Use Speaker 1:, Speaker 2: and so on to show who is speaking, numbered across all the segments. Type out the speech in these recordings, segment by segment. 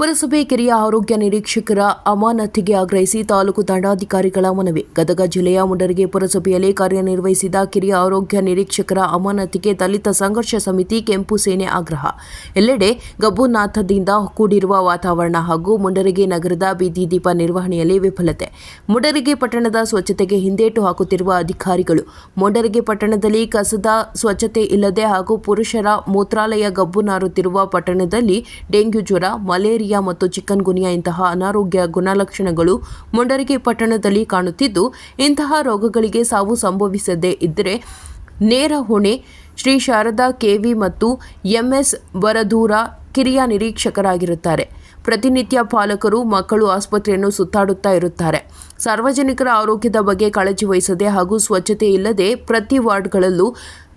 Speaker 1: ಪುರಸಭೆ ಕಿರಿಯ ಆರೋಗ್ಯ ನಿರೀಕ್ಷಕರ ಅಮಾನತಿಗೆ ಆಗ್ರಹಿಸಿ ತಾಲೂಕು ದಂಡಾಧಿಕಾರಿಗಳ ಮನವಿ. ಗದಗ ಜಿಲ್ಲೆಯ ಮುಂಡರಿಗೆ ಪುರಸಭೆಯಲ್ಲಿ ಕಾರ್ಯನಿರ್ವಹಿಸಿದ ಕಿರಿಯ ಆರೋಗ್ಯ ನಿರೀಕ್ಷಕರ ಅಮಾನತಿಗೆ ದಲಿತ ಸಂಘರ್ಷ ಸಮಿತಿ ಕೆಂಪು ಸೇನೆ ಆಗ್ರಹ. ಎಲ್ಲೆಡೆ ಗಬ್ಬುನಾಥದಿಂದ ಕೂಡಿರುವ ವಾತಾವರಣ ಹಾಗೂ ಮುಂಡರಿಗೆ ನಗರದ ಬೀದಿ ದೀಪ ನಿರ್ವಹಣೆಯಲ್ಲಿ ವಿಫಲತೆ. ಮುಂಡರಗಿ ಪಟ್ಟಣದ ಸ್ವಚ್ಛತೆಗೆ ಹಿಂದೇಟು ಹಾಕುತ್ತಿರುವ ಅಧಿಕಾರಿಗಳು, ಮುಂಡರಿಗೆ ಪಟ್ಟಣದಲ್ಲಿ ಕಸದ ಸ್ವಚ್ಛತೆ ಇಲ್ಲದೆ ಹಾಗೂ ಪುರುಷರ ಮೂತ್ರಾಲಯ ಗಬ್ಬು ನಾರುತ್ತಿರುವ ಪಟ್ಟಣದಲ್ಲಿ ಡೆಂಗ್ಯೂ ಜ್ವರ, ಮಲೇರಿಯಾ ಮತ್ತು ಚಿಕನ್ ಗುನಿಯಾ ಇಂತಹ ಅನಾರೋಗ್ಯ ಗುಣಲಕ್ಷಣಗಳು ಮುಂಡರಗಿ ಪಟ್ಟಣದಲ್ಲಿ ಕಾಣುತ್ತಿದ್ದು, ಇಂತಹ ರೋಗಗಳಿಗೆ ಸಾವು ಸಂಭವಿಸದೇ ಇದ್ದರೆ ನೇರ ಹೊಣೆ ಶ್ರೀ ಶಾರದಾ ಕೆವಿ ಮತ್ತು ಎಂಎಸ್ ಬರದೂರ ಕಿರಿಯ ನಿರೀಕ್ಷಕರಾಗಿರುತ್ತಾರೆ. ಪ್ರತಿನಿತ್ಯ ಪಾಲಕರು, ಮಕ್ಕಳು ಆಸ್ಪತ್ರೆಯನ್ನು ಸುತ್ತಾಡುತ್ತಾ ಇರುತ್ತಾರೆ. ಸಾರ್ವಜನಿಕರ ಆರೋಗ್ಯದ ಬಗ್ಗೆ ಕಾಳಜಿ ವಹಿಸದೆ ಹಾಗೂ ಸ್ವಚ್ಛತೆ ಇಲ್ಲದೆ ಪ್ರತಿ ವಾರ್ಡ್ಗಳಲ್ಲೂ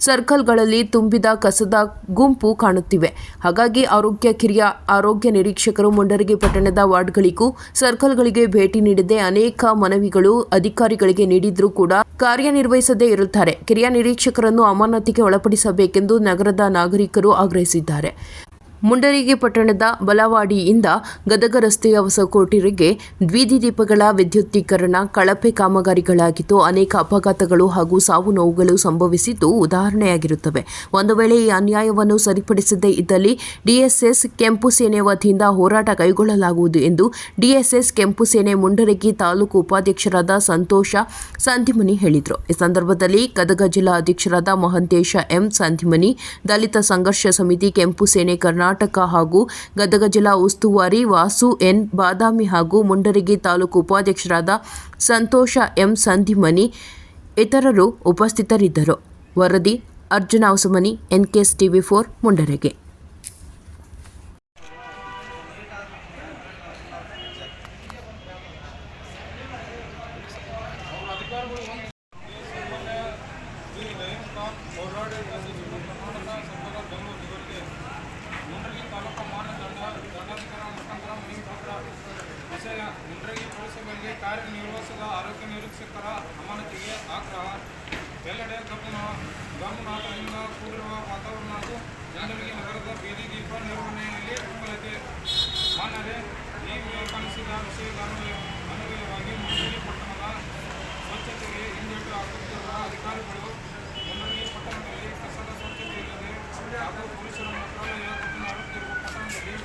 Speaker 1: ಸರ್ಕಲ್ಗಳಲ್ಲಿ ತುಂಬಿದ ಕಸದ ಗುಂಪು ಕಾಣುತ್ತಿವೆ. ಹಾಗಾಗಿ ಆರೋಗ್ಯ ಕಿರಿಯ ಆರೋಗ್ಯ ನಿರೀಕ್ಷಕರು ಮುಂಡರಗಿ ಪಟ್ಟಣದ ವಾರ್ಡ್ಗಳಿಗೂ ಸರ್ಕಲ್ಗಳಿಗೆ ಭೇಟಿ ನೀಡದೆ ಅನೇಕ ಮನವಿಗಳು ಅಧಿಕಾರಿಗಳಿಗೆ ನೀಡಿದ್ರೂ ಕೂಡ ಕಾರ್ಯನಿರ್ವಹಿಸದೇ ಇರುತ್ತಾರೆ. ಕಿರಿಯ ನಿರೀಕ್ಷಕರನ್ನು ಅಮಾನತಿಗೆ ಒಳಪಡಿಸಬೇಕೆಂದು ನಗರದ ನಾಗರಿಕರು ಆಗ್ರಹಿಸಿದ್ದಾರೆ. ಮುಂಡರಗಿ ಪಟ್ಟಣದ ಬಲವಾಡಿಯಿಂದ ಗದಗ ರಸ್ತೆಯ ಹೊಸಕೋಟಿರಿಗೆ ಬೀದಿ ದೀಪಗಳ ವಿದ್ಯುದ್ದೀಕರಣ ಕಳಪೆ ಕಾಮಗಾರಿಗಳಾಗಿದ್ದು ಅನೇಕ ಅಪಘಾತಗಳು ಹಾಗೂ ಸಾವು ನೋವುಗಳು ಸಂಭವಿಸಿದ್ದು ಉದಾಹರಣೆಯಾಗಿರುತ್ತವೆ. ಒಂದು ವೇಳೆ ಈ ಅನ್ಯಾಯವನ್ನು ಸರಿಪಡಿಸದೇ ಇದ್ದಲ್ಲಿ ಡಿಎಸ್ಎಸ್ ಕೆಂಪು ಸೇನೆ ವತಿಯಿಂದ ಹೋರಾಟ ಕೈಗೊಳ್ಳಲಾಗುವುದು ಎಂದು ಡಿಎಸ್ಎಸ್ ಕೆಂಪು ಸೇನೆ ಮುಂಡರಗಿ ತಾಲೂಕು ಉಪಾಧ್ಯಕ್ಷರಾದ ಸಂತೋಷ ಸಂಧಿಮನಿ ಹೇಳಿದರು. ಈ ಸಂದರ್ಭದಲ್ಲಿ ಗದಗ ಜಿಲ್ಲಾ ಅಧ್ಯಕ್ಷರಾದ ಮಹಂತೇಶ ಎಂ ಸಂಧಿಮನಿ, ದಲಿತ ಸಂಘರ್ಷ ಸಮಿತಿ ಕೆಂಪು ಸೇನೆ ಕರ್ನಾಟಕ ಹಾಗೂ ಗದಗ ಜಿಲ್ಲಾ ಉಸ್ತುವಾರಿ ವಾಸು ಎನ್ ಬಾದಾಮಿ ಹಾಗೂ ಮುಂಡರಗಿ ತಾಲೂಕು ಉಪಾಧ್ಯಕ್ಷರಾದ ಸಂತೋಷ ಎಂ ಸಂಧಿಮನಿ ಇತರರು ಉಪಸ್ಥಿತರಿದ್ದರು. ವರದಿ Arjuna Hosamani NKS TV four, Mundargi
Speaker 2: taluk ಮಾನದಂಡ ದಂಡಾಧಿಕಾರಿ ಮುಖಾಂತರ ಮನವಿ ಪತ್ರ ವಿಷಯ ಮುಂಡ್ರಗಿ ಪುರಸಭೆಯಲ್ಲಿ ಕಾರ್ಯನಿರ್ವಹಿಸಿದ ಆರೋಗ್ಯ ನಿರೀಕ್ಷಕರ ಅಮಾನತಿಗೆ ಆಗ್ರಹ ಎಲ್ಲೆಡೆ ಗಮನ ಗಮನಾಟದಿಂದ ಕೂಡಿರುವ ವಾತಾವರಣ ಹಾಗೂ ಮುಂಡರಗಿ ನಗರದ ಬೀದಿ ದೀಪ ನಿರ್ವಹಣೆಯಲ್ಲಿ ವಿಫಲತೆ ಮಾನ್ಯರೇ ಈ ಅನ್ವಯ- ಅನ್ವಯವಾಗಿ ಮುಂಡರಗಿ ಪಟ್ಟಣದ ಸ್ವಚ್ಛತೆಗೆ ಹಿಂದೇಟು ಹಾಕುತ್ತಿರುವ ಅಧಿಕಾರಿಗಳು ಮುಂಡರಗಿ ಪಟ್ಟಣದಲ್ಲಿ ಕಸದ ಸ್ವಚ್ಛತೆ ಇಲ್ಲದೆ ಹಾಗೂ ಪುರುಷರ ಮಂತ್ರಾಲಯ ಮಾಡುತ್ತಿರುವ ಪಟ್ಟಣದಲ್ಲಿ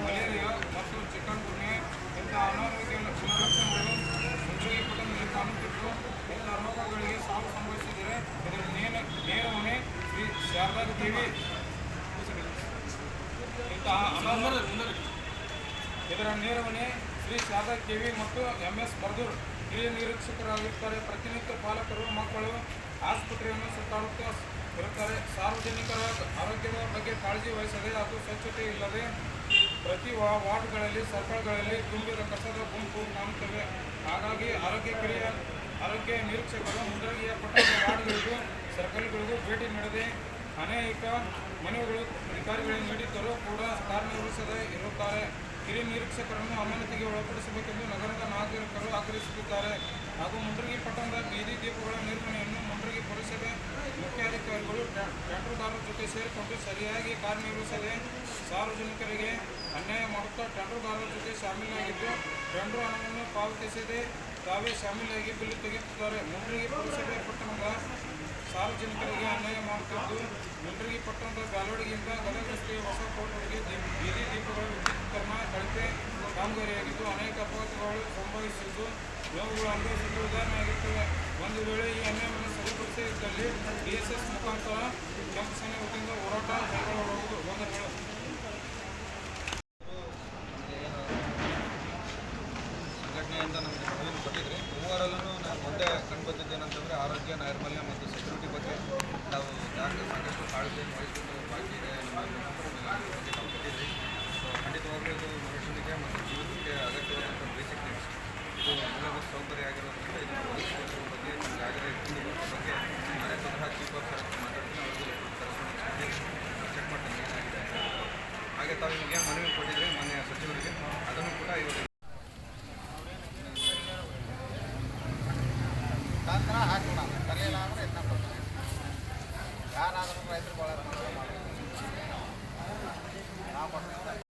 Speaker 2: ಮಲೇರಿಯಾ ಮತ್ತು ಚಿಕನ್ ಇಂತಹ ಅನಾರೋಗ್ಯ ಗುಣಲಕ್ಷಣಗಳು ಮುಂಡರಗಿ ಪಟ್ಟಣದಲ್ಲಿ ಕಾಣುತ್ತಿದ್ದು ಇಂಥ ರೋಗಗಳಿಗೆ ಸಾವು ಸಂಭವಿಸಿದರೆ ಇದರ ನೇರ ನೇರ ಹೊಣೆ ಶ್ರೀ ಶಾರದಾ ದೇವಿ ಇಂತಹ ಅನಾರೋಗ್ಯ ಇದರ ನೇರವಣೆ ಶ್ರೀ ಶಾರದಾ ಕೆವಿ ಮತ್ತು ಎಂ ಎಸ್ ಬರ್ದೂರ್ ಹಿರಿಯ ನಿರೀಕ್ಷಕರಾಗಿರ್ತಾರೆ. ಪ್ರತಿನಿತ್ಯ ಪಾಲಕರು, ಮಕ್ಕಳು ಆಸ್ಪತ್ರೆಯನ್ನು ಸುತ್ತಾಡುತ್ತಾ ಇರುತ್ತಾರೆ. ಸಾರ್ವಜನಿಕರ ಆರೋಗ್ಯದ ಬಗ್ಗೆ ಕಾಳಜಿ ವಹಿಸದೆ ಅದು ಸ್ವಚ್ಛತೆ ಇಲ್ಲದೆ ಪ್ರತಿ ವಾರ್ಡ್ಗಳಲ್ಲಿ, ಸರ್ಕಲ್ಗಳಲ್ಲಿ ತುಂಬಿದ ಕಸದ ಗುಂಪು ಕಾಣುತ್ತವೆ. ಹಾಗಾಗಿ ಆರೋಗ್ಯ ಕಿರಿಯ, ಆರೋಗ್ಯ ನಿರೀಕ್ಷಕರು ಮುಂಡರಗಿಯ ಪಟ್ಟಣದ ವಾರ್ಡ್ಗಳಿಗೂ, ಸರ್ಕಲ್ಗಳಿಗೂ ಭೇಟಿ ನೀಡದೆ ಅನೇಕ ಮನವಿಗಳು ಅಧಿಕಾರಿಗಳಿಗೆ ನೀಡಿದ್ದರೂ ಕೂಡ ಕಾರ್ಯನಿರ್ವಹಿಸದೇ ಇರುತ್ತಾರೆ. ಹಿರಿಯ ನಿರೀಕ್ಷಕರನ್ನು ಅಮಾನತಿಗೆ ಒಳಪಡಿಸಬೇಕೆಂದು ನಗರದ ನಾಗರಿಕರು ಆಗ್ರಹಿಸುತ್ತಿದ್ದಾರೆ. ಹಾಗೂ ಮುಂಡ್ರಗಿ ಪಟ್ಟಣದ ಬೀದಿ ದೀಪಗಳ ನಿರ್ವಹಣೆಯನ್ನು ಮುಂಡ್ರಗಿ ಪುರಸಭೆ ಮುಖ್ಯಾಧಿಕಾರಿಗಳು ಟ್ಯಾ- ಟ್ಯಾಂಡರ್ದಾರರ ಜೊತೆ ಸೇರಿಕೊಂಡು ಸರಿಯಾಗಿ ಕಾರ್ಯನಿರ್ವಹಿಸದೆ ಸಾರ್ವಜನಿಕರಿಗೆ ಅನ್ಯಾಯ ಮಾಡುತ್ತಾ ಟೆಂಡರ್ದಾರರ ಜೊತೆ ಶಾಮೀಲಾಗಿದ್ದು ಟೆಂಡರ್ ಹಣವನ್ನು ಪಾವತಿಸದೆ ತಾವೇ ಶಾಮೀಲಾಗಿ ಬಿಲ್ ತೆಗೆಯುತ್ತಿದ್ದಾರೆ ಮುಂಡ್ರಗಿ ಪುರಸಭೆ ಪಟ್ಟಣದ ಸಾರ್ವಜನಿಕರಿಗೆ ಅನ್ಯಾಯ ಮಾಡುತ್ತಿದ್ದು ಮುಂಡ್ರಗಿ ಪಟ್ಟಣದ ಬ್ಯಾಲೋಡಿಗಿಂದ ಗದಗ ಹೊಸ ಕೋಟೆಗೆ ಬೀದಿ ದೀಪಗಳ ವಿದ್ಯುತ್ಕರಣ ಕಳಪೆ ಕಾಮಗಾರಿಯಾಗಿದ್ದು, ಅನೇಕ ಅಪಘಾತಗಳು ಸಂಭವಿಸಿದ್ದು, ನೋವುಗಳು ಅನುಭವಿಸಿದ್ದು ಉದಾಹರಣೆಯಾಗಿರುತ್ತವೆ ಒಂದು ವೇಳೆ ಈ ಅನ್ಯಾಯವನ್ನು ಎಸ್ ಡಿಎಸ್ಎಸ್ ಮುಖಾಂತರ ಕೆಂಪು ಸೇನೆ ವತಿಯಿಂದ ಹೋರಾಟ ಕೈಗೊಳ್ಳಬಹುದು. ವಂದನೆಗಳು
Speaker 3: ಸಂಘಟನೆಯಿಂದ ನಮಗೆ ಕೊಟ್ಟಿದ್ರಿ. ಮೂವರಲ್ಲೂ ಮುಂದೆ ಒಂದೇ ಕಂಡುಬಂದಿದ್ದೇನೆಂತಂದರೆ ಆರೋಗ್ಯ, ನೈರ್ಮಲ್ಯ ತಾವು ನಿಮಗೆ ಮನವಿ ಕೊಟ್ಟಿದ್ರೆ ಮಾನ್ಯ ಸಚಿವರಿಗೆ. ಅದನ್ನು ಕೂಡ ಇವರು ತಂತ್ರ ಹಾಕೋಣ. ಕಲಿಯಲ್ಲ ಯಾರಾದರೂ ರೈತರು ಭಾಳ ನಾವು ಕೊಡ್ತೀವಿ.